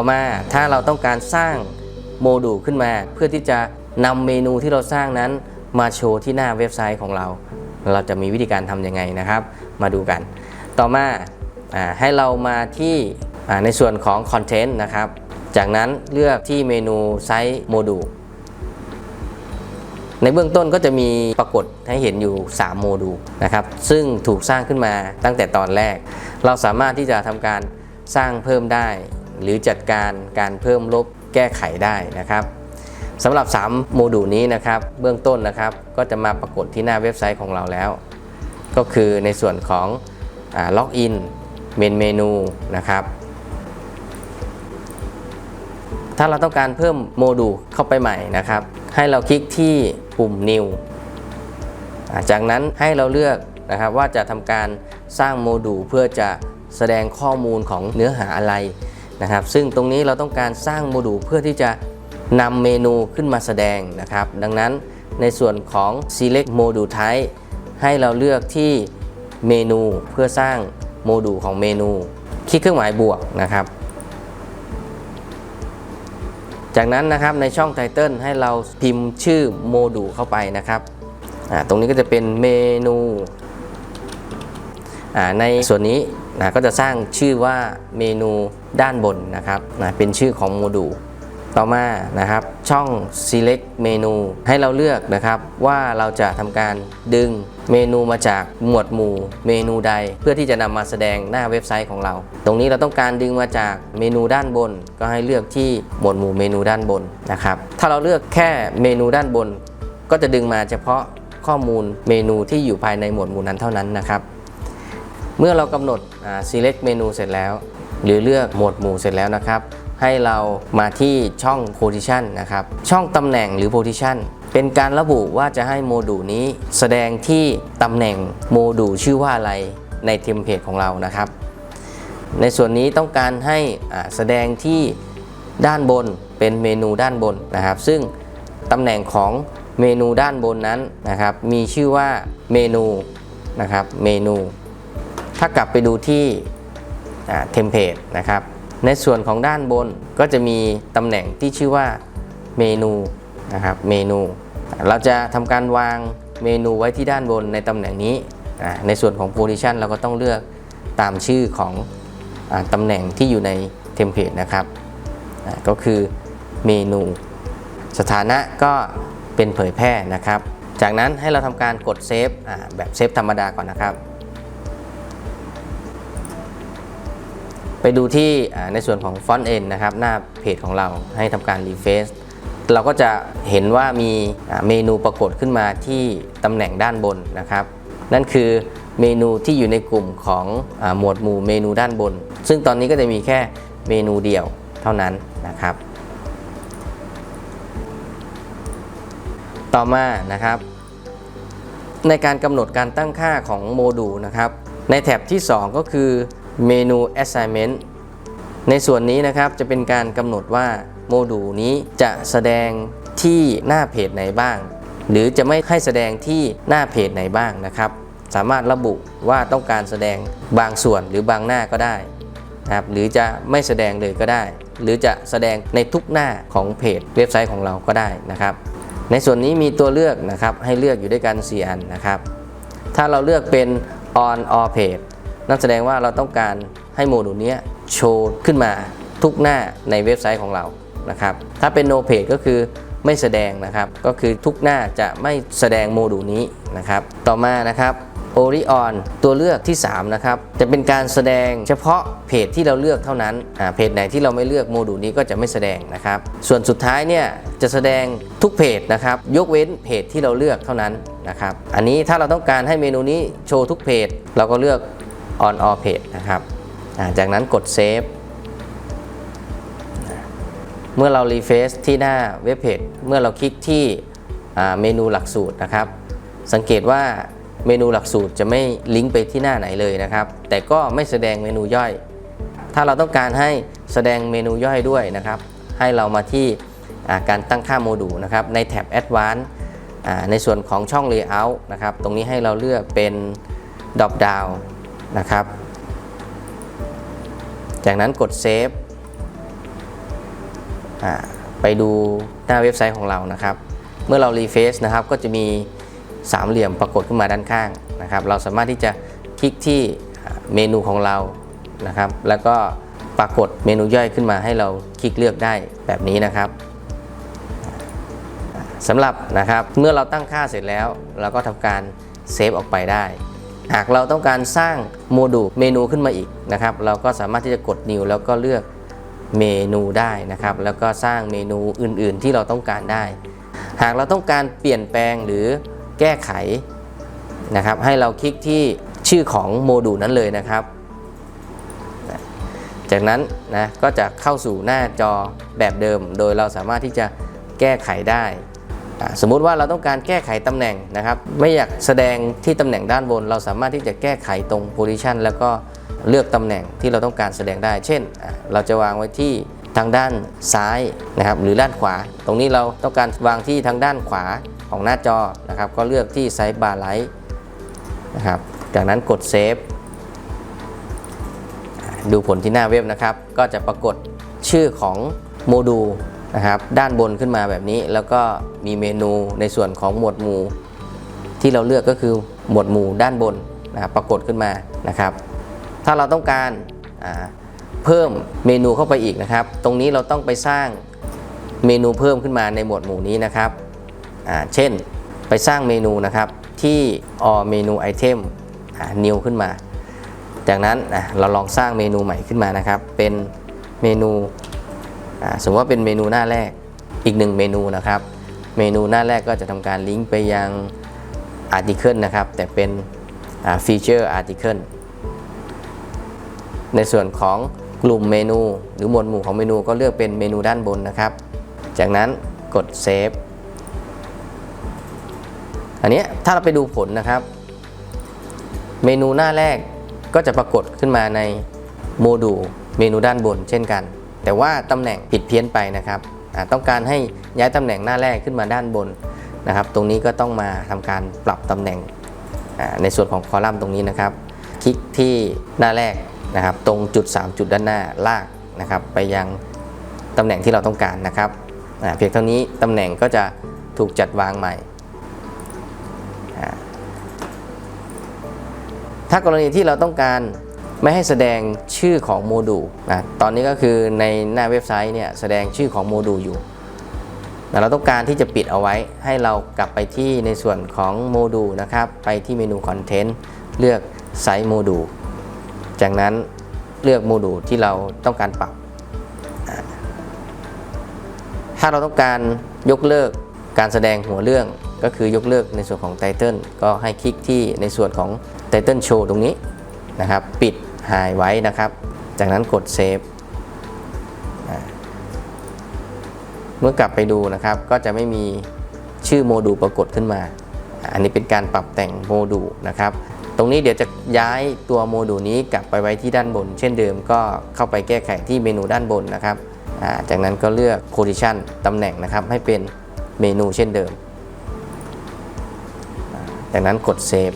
ต่อมาถ้าเราต้องการสร้างโมดูลขึ้นมา เพื่อที่จะนำเมนูที่เราสร้างนั้นมาโชว์ที่หน้าเว็บไซต์ของเรา เราจะมีวิธีการทำยังไงนะครับ มาดูกัน ต่อมาอให้เรามาที่ในส่วนของคอนเทนต์นะครับ จากนั้นเลือกที่เมนูไซต์โมดูลในเบื้องต้นก็จะมีปรากฏให้เห็นอยู่ 3 โมดูลนะครับ ซึ่งถูกสร้างขึ้นมาตั้งแต่ตอนแรก เราสามารถที่จะทำการสร้างเพิ่มได้ หรือจัดการการเพิ่มลบแก้ไขได้นะครับสำหรับ 3 โมดูลนี้นะครับเบื้องต้นนะครับก็จะมาปรากฏที่หน้าเว็บไซต์ของเราแล้ว ก็คือในส่วนของล็อกอินเมนเมนูนะครับถ้าเราต้องการเพิ่มโมดูลเข้าไปใหม่นะครับ ให้เราคลิกที่ปุ่ม New จากนั้นให้เราเลือกนะครับว่าจะทำการสร้างโมดูลเพื่อจะแสดงข้อมูลของเนื้อหาอะไร นะครับ ซึ่งตรงนี้เราต้องการสร้างโมดูลเพื่อที่จะนำเมนูขึ้นมาแสดงนะครับ ดังนั้นในส่วนของ select module type ให้เราเลือกที่เมนูเพื่อสร้างโมดูลของเมนู คลิกเครื่องหมายบวกนะครับ จากนั้นนะครับในช่องไตเติลให้เราพิมพ์ชื่อโมดูลเข้าไปนะครับตรงนี้ก็จะเป็นเมนูในส่วนนี้นะก็จะสร้างชื่อว่าเมนู ด้านบนนะครับนะเป็นชื่อของโมดูลต่อมานะครับช่อง select เมนูให้เราเลือกนะครับว่าเราจะทำการดึงเมนูมาจากหมวดหมู่เมนูใด เพื่อที่จะนำมาแสดงหน้าเว็บไซต์ของเรา ตรงนี้เราต้องการดึงมาจากเมนูด้านบน ก็ให้เลือกที่หมวดหมู่เมนูด้านบนนะครับถ้าเราเลือกแค่เมนูด้านบน ก็จะดึงมาเฉพาะข้อมูลเมนูที่อยู่ภายในหมวดหมู่นั้นเท่านั้นนะครับเมื่อเรากำหนด select เมนูเสร็จแล้ว หรือเลือกหมวดหมู่เสร็จแล้วนะครับ ให้เรามาที่ช่อง position นะครับ ช่องตำแหน่งหรือ position เป็นการระบุว่าจะให้โมดูลนี้แสดงที่ตำแหน่งโมดูลชื่อว่าอะไรในเทมเพลตของเรานะครับ ในส่วนนี้ต้องการให้อาแสดงที่ด้านบนเป็นเมนูด้านบนนะครับ ซึ่งตำแหน่งของเมนูด้านบนนั้นนะครับ มีชื่อว่าเมนูนะครับเมนู ถ้ากลับไปดูที่ เทมเพลตนะครับ ในส่วนของด้านบนก็จะมีตำแหน่งที่ชื่อว่าเมนูนะครับเมนู เราจะทำการวางเมนูไว้ที่ด้านบนในตำแหน่งนี้ ในส่วนของ position เราก็ต้องเลือกตามชื่อของอตำแหน่งที่อยู่ในเทมเพลตนะครับ ก็คือเมนู สถานะก็เป็นเผยแพร่นะครับ จากนั้นให้เราทำการกดเซฟแบบเซฟธรรมดาก่อนนะครับ ไปดูที่ในส่วนของฟอนต์เอ็นนะครับหน้าเพจของเราให้ทำการรีเฟซเราก็จะเห็นว่ามีเมนูปรากฏขึ้นมาที่ตำแหน่งด้านบนนะครับ นั่นคือเมนูที่อยู่ในกลุ่มของอหมวดหมู่เมนูด้านบน ซึ่งตอนนี้ก็จะมีแค่เมนูเดียวเท่านั้นนะครับ ต่อมานะครับ ในการกำหนดการตั้งค่าของโมดูลนะครับ ในแถบที่ 2 ก็คือ เมนู assignment ในส่วนนี้นะครับจะเป็นการกำหนดว่าโมดูลนี้จะแสดงที่หน้าเพจไหนบ้าง หรือจะไม่ให้แสดงที่หน้าเพจไหนบ้างนะครับ สามารถระบุว่าต้องการแสดงบางส่วนหรือบางหน้าก็ได้นะครับหรือจะไม่แสดงเลยก็ได้ หรือจะแสดงในทุกหน้าของเพจเว็บไซต์ของเราก็ได้นะครับ ในส่วนนี้มีตัวเลือกนะครับให้เลือกอยู่ด้วยกัน 4 อันนะครับ ถ้าเราเลือกเป็น on all page นั่นแสดงว่าเราต้องการให้โมดูลนี้โชว์ขึ้นมาทุกหน้าในเว็บไซต์ของเรานะครับ ถ้าเป็น no page ก็คือไม่แสดงนะครับ ก็คือทุกหน้าจะไม่แสดงโมดูลนี้นะครับ ต่อมานะครับ Orion ตัวเลือกที่3นะครับจะเป็นการแสดงเฉพาะเพจที่เราเลือกเท่านั้นเพจไหนที่เราไม่เลือกโมดูลนี้ก็จะไม่แสดงนะครับ ส่วนสุดท้ายเนี่ยจะแสดงทุกเพจนะครับ ยกเว้นเพจที่เราเลือกเท่านั้นนะครับ อันนี้ถ้าเราต้องการให้เมนูนี้โชว์ทุกเพจ เราก็เลือก on all page นะครับ จากนั้นกด save เมื่อเรารีเฟซที่หน้าเว็บเพจเมื่อเราคลิกที่เมนูหลักสูตรนะครับ สังเกตว่าเมนูหลักสูตรจะไม่ลิงก์ไปที่หน้าไหนเลยนะครับ แต่ก็ไม่แสดงเมนูย่อย ถ้าเราต้องการให้แสดงเมนูย่อยด้วยนะครับ ให้เรามาที่การตั้งค่าโมดูลนะครับ ในแท็บ Advanced ในส่วนของช่อง Layout นะครับ ตรงนี้ให้เราเลือกเป็น Drop Down นะครับ จากนั้นกด Save อ่าไปดูหน้าเว็บไซต์ของเรานะครับ เมื่อเรารีเฟซนะครับก็จะมีสามเหลี่ยมปรากฏขึ้นมาด้านข้างนะครับ เราสามารถที่จะคลิกที่เมนูของเรานะครับ แล้วก็ปรากฏเมนูย่อยขึ้นมาให้เราคลิกเลือกได้แบบนี้นะครับสำหรับนะครับเมื่อเราตั้งค่าเสร็จแล้ว เราก็ทำการเซฟออกไปได้ หากเราต้องการสร้างโมดูลเมนูขึ้นมาอีกนะครับ เราก็สามารถที่จะกด new แล้วก็เลือกเมนูได้นะครับ แล้วก็สร้างเมนูอื่น ๆ ที่เราต้องการได้ หากเราต้องการเปลี่ยนแปลงหรือแก้ไขนะครับ ให้เราคลิกที่ชื่อของโมดูลนั้นเลยนะครับ จากนั้นนะก็จะเข้าสู่หน้าจอแบบเดิม โดยเราสามารถที่จะแก้ไขได้ สมมุติว่าเราต้องการแก้ไขตำแหน่งนะครับ ไม่อยากแสดงที่ตำแหน่งด้านบน เราสามารถที่จะแก้ไขตรง position แล้วก็เลือกตำแหน่งที่เราต้องการแสดงได้ เช่น เราจะวางไว้ที่ทางด้านซ้ายนะครับ หรือด้านขวา ตรงนี้เราต้องการวางที่ทางด้านขวาของหน้าจอนะครับ ก็เลือกที่ไซส์บาร์ไลท์นะครับ จากนั้นกดเซฟดูผลที่หน้าเว็บนะครับ ก็จะปรากฏชื่อของโมดูล นะครับด้านบนขึ้นมาแบบนี้ แล้วก็มีเมนูในส่วนของหมวดหมู่ ที่เราเลือกก็คือหมวดหมู่ด้านบนนะครับปรากฏขึ้นมานะครับ ถ้าเราต้องการเพิ่มเมนูเข้าไปอีกนะครับ ตรงนี้เราต้องไปสร้างเมนูเพิ่มขึ้นมาในหมวดหมู่นี้นะครับเช่นไปสร้างเมนูนะครับที่ all menu item new ขึ้นมา จากนั้นเราลองสร้างเมนูใหม่ขึ้นมานะครับ เป็นเมนู สมมติว่าเป็นเมนูหน้าแรกอีกหนึ่งเมนูนะครับ เมนูหน้าแรกก็จะทำการลิงก์ไปยัง article นะครับ แต่เป็นฟีเจอร์ article ในส่วนของกลุ่มเมนู หรือหมวดหมู่ของเมนูก็เลือกเป็นเมนูด้านบนนะครับ จากนั้นกดเซฟอันนี้ถ้าเราไปดูผลนะครับ เมนูหน้าแรกก็จะปรากฏขึ้นมาในโมดูลเมนูด้านบนเช่นกัน แต่ว่าตำแหน่งผิดเพี้ยนไปนะครับต้องการให้ย้ายตำแหน่งหน้าแรกขึ้นมาด้านบนนะครับ ตรงนี้ก็ต้องมาทำการปรับตำแหน่งในส่วนของคอลัมน์ตรงนี้นะครับ คลิกที่หน้าแรกนะครับ ตรงจุด 3 จุดด้านหน้าลากนะครับ ไปยังตำแหน่งที่เราต้องการนะครับเพียงเท่านี้ตำแหน่งก็จะถูกจัดวางใหม่ ถ้ากรณีที่เราต้องการ ไม่ให้แสดงชื่อของโมดูลนะตอนนี้ก็คือในหน้าเว็บไซต์เนี่ยแสดงชื่อของโมดูลอยู่แต่เราต้องการที่จะปิดเอาไว้ ให้เรากลับไปที่ในส่วนของโมดูลนะครับ ไปที่เมนูคอนเทนต์เลือกไซส์โมดูลจากนั้นเลือกโมดูลที่เราต้องการปรับ ถ้าเราต้องการยกเลิกการแสดงหัวเรื่องก็คือยกเลิกในส่วนของไตเติลก็ให้คลิกที่ในส่วนของไตเติลโชว์ตรงนี้ นะครับ ปิดหายไว้นะครับ จากนั้นกดเซฟเมื่อกลับไปดูนะครับ ก็จะไม่มีชื่อโมดูลปรากฏขึ้นมา อันนี้เป็นการปรับแต่งโมดูลนะครับ ตรงนี้เดี๋ยวจะย้ายตัวโมดูลนี้กลับไปไว้ที่ด้านบน เช่นเดิมก็เข้าไปแก้ไขที่เมนูด้านบนนะครับ จากนั้นก็เลือก position ตำแหน่งนะครับ ให้เป็นเมนูเช่นเดิม จากนั้นกดเซฟ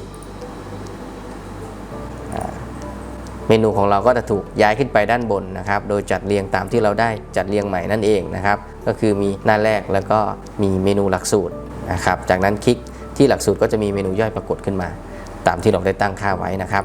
เมนูของเราก็จะถูกย้ายขึ้นไปด้านบนนะครับ โดยจัดเรียงตามที่เราได้จัดเรียงใหม่นั่นเองนะครับ ก็คือมีหน้าแรกแล้วก็มีเมนูหลักสูตรนะครับ จากนั้นคลิกที่หลักสูตรก็จะมีเมนูย่อยปรากฏขึ้นมา ตามที่เราได้ตั้งค่าไว้นะครับ